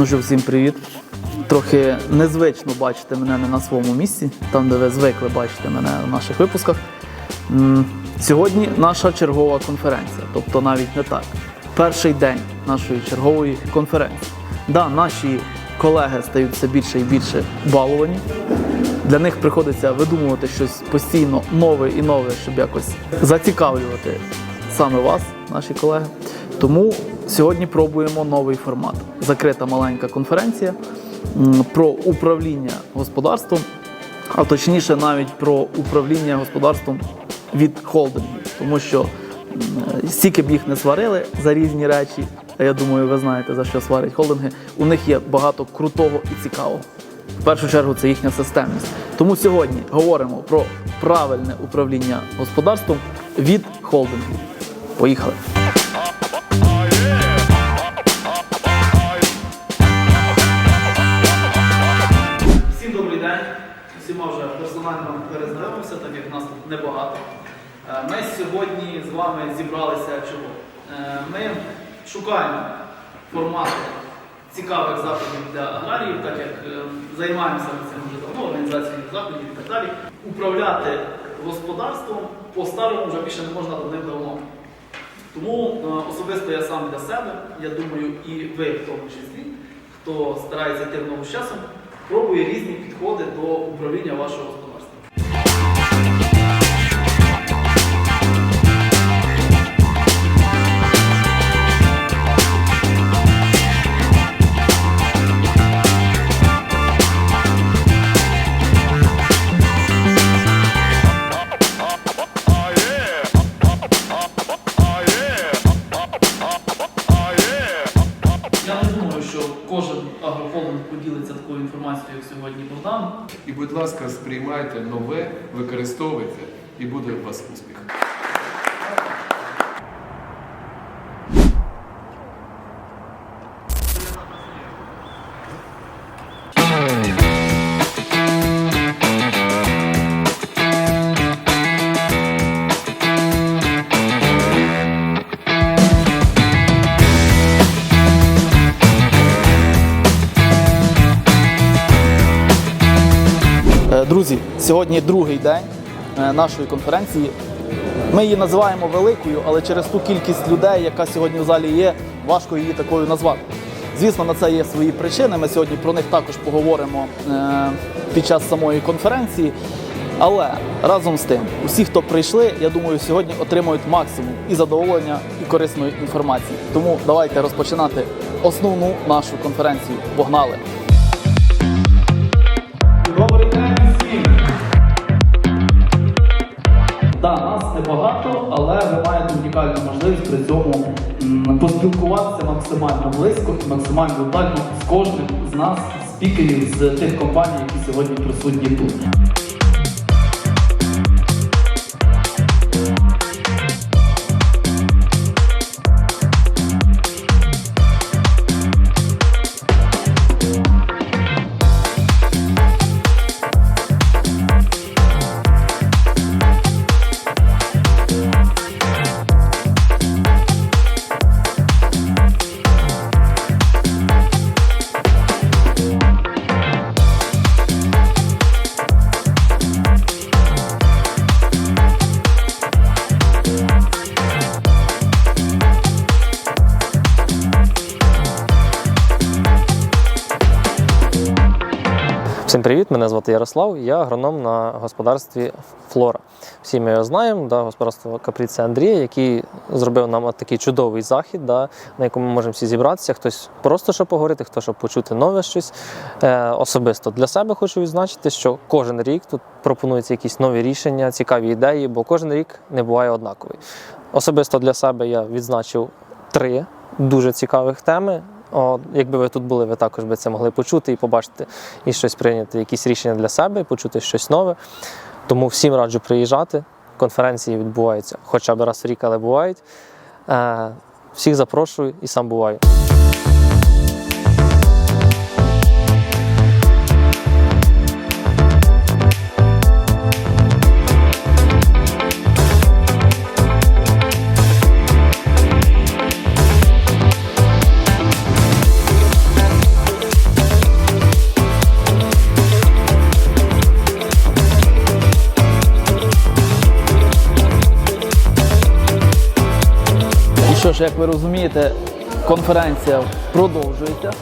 Ну що, всім привіт. Трохи незвично бачити мене не на своєму місці, там, де ви звикли бачити мене в наших випусках. Сьогодні наша чергова конференція, тобто навіть не так. Перший день нашої чергової конференції. Да, наші колеги стають все більше і більше баловані. Для них приходиться видумувати щось постійно нове і нове, щоб якось зацікавлювати саме вас, наші колеги. Тому сьогодні пробуємо новий формат. Закрита маленька конференція про управління господарством, а точніше навіть про управління господарством від холдингів, тому що стільки б їх не сварили за різні речі. А я думаю, ви знаєте за що сварять холдинги. У них є багато крутого і цікавого. В першу чергу це їхня системність. Тому сьогодні говоримо про правильне управління господарством від холдингів. Поїхали! Усіма вже персонально перезнайомився, так як нас тут небагато. Е, Ми сьогодні з вами зібралися чого? Е, Ми шукаємо формати цікавих заходів для аграріїв, так як е, займаємося цим вже давно, організацією заходів і так далі. Управляти господарством по-старому вже більше не можна давним-давно. Тому е, особисто я сам для себе, я думаю, і ви в тому числі, хто старається йти в ногу з часом, пробує різні підходи до управління вашого. Інформацією, сьогодні Богдан. І, будь ласка, сприймайте нове, використовуйте, і буде у вас успіх. Друзі, сьогодні другий день е, нашої конференції. Ми її називаємо великою, але через ту кількість людей, яка сьогодні в залі є, важко її такою назвати. Звісно, на це є свої причини. Ми сьогодні про них також поговоримо е, під час самої конференції. Але разом з тим, усі, хто прийшли, я думаю, сьогодні отримують максимум і задоволення, і корисної інформації. Тому давайте розпочинати основну нашу конференцію. Погнали! Можливість при цьому поспілкуватися максимально близько і максимально детально з кожним з нас, спікерів з тих компаній, які сьогодні присутні тут. Всім привіт! Мене звати Ярослав. Я агроном на господарстві Флора. Всі ми його знаємо, да, господарство Капріця Андрія, який зробив нам от такий чудовий захід, да, на якому ми можемо всі зібратися. Хтось просто щоб поговорити, хто щоб почути нове щось. Е, особисто для себе хочу відзначити, що кожен рік тут пропонуються якісь нові рішення, цікаві ідеї, бо кожен рік не буває однаковий. Особисто для себе я відзначив три дуже цікавих теми. О, якби ви тут були, ви також би це могли почути і побачити і щось прийняти, якісь рішення для себе, почути щось нове. Тому всім раджу приїжджати. Конференції відбуваються хоча б раз в рік, але бувають. Е, всіх запрошую і сам буваю. Що ж, як ви розумієте, конференція продовжується.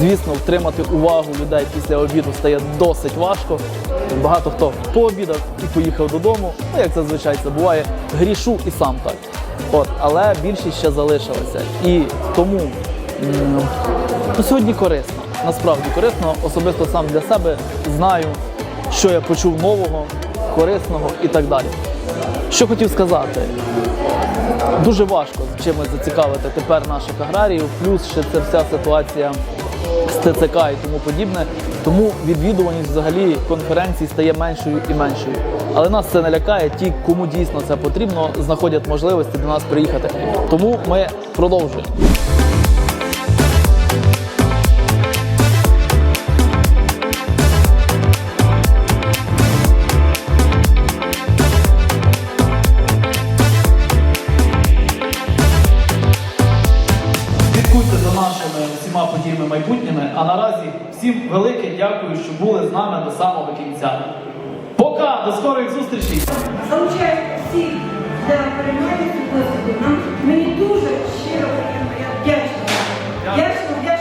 Звісно, втримати увагу людей після обіду стає досить важко. Багато хто пообідав і поїхав додому. Ну, як це буває, грішу і сам так. От, але більшість ще залишилася. І тому ну, сьогодні корисно. Насправді корисно, особисто сам для себе знаю, що я почув нового, корисного і так далі. Що хотів сказати, дуже важко чимось зацікавити тепер наших аграріїв, плюс ще це вся ситуація з ТЦК і тому подібне. Тому відвідуваність взагалі конференцій стає меншою і меншою. Але нас це не лякає. Ті, кому дійсно це потрібно, знаходять можливості до нас приїхати. Тому ми продовжуємо. всім велике дякую, що були з нами до самого кінця. Пока, до скорих зустрічей! Залучаю всіх для приймання підписів. Мені дуже щиро приємно. Я вдячна.